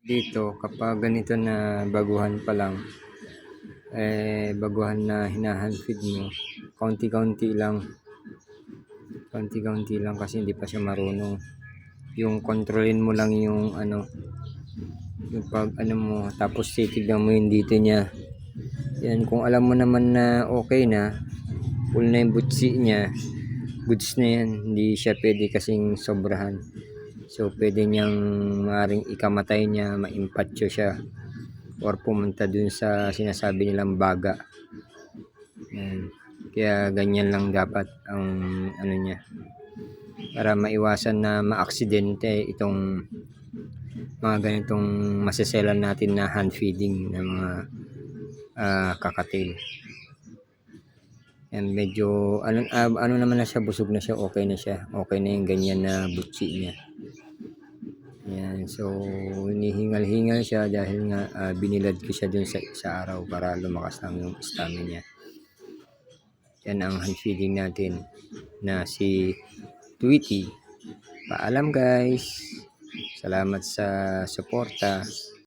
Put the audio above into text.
dito kapag ganito na baguhan pa lang eh baguhan na hinahanfeed mo kaunti-kaunti lang. Kaunti-kaunti lang kasi hindi pa siya marunong. Yung kontrolin mo lang yung ano yung pag ano mo tapos titignan mo yung dito niya. Yan kung alam mo naman na okay na full na yung butsi niya goods na yan. Hindi siya pwede kasing sobrahan so pwede niyang maaaring ikamatay niya maimpatyo siya or pumunta dun sa sinasabi nilang baga yan. kaya ganyan lang dapat ang ano niya para maiwasan na maaksidente itong mga ganitong maseselan natin na hand feeding ng mga ah, kakatil And medyo ano ah, ano naman na siya busog na siya, okay na siya. Okay na yung ganyan na butsi niya. Yan, so hinihingal-hingal siya dahil nga ah, binilad ko siya dun sa sa araw para lumakas lang yung stamina niya. Yan ang hand feeding natin na si Tweety. Paalam guys. Salamat sa suporta.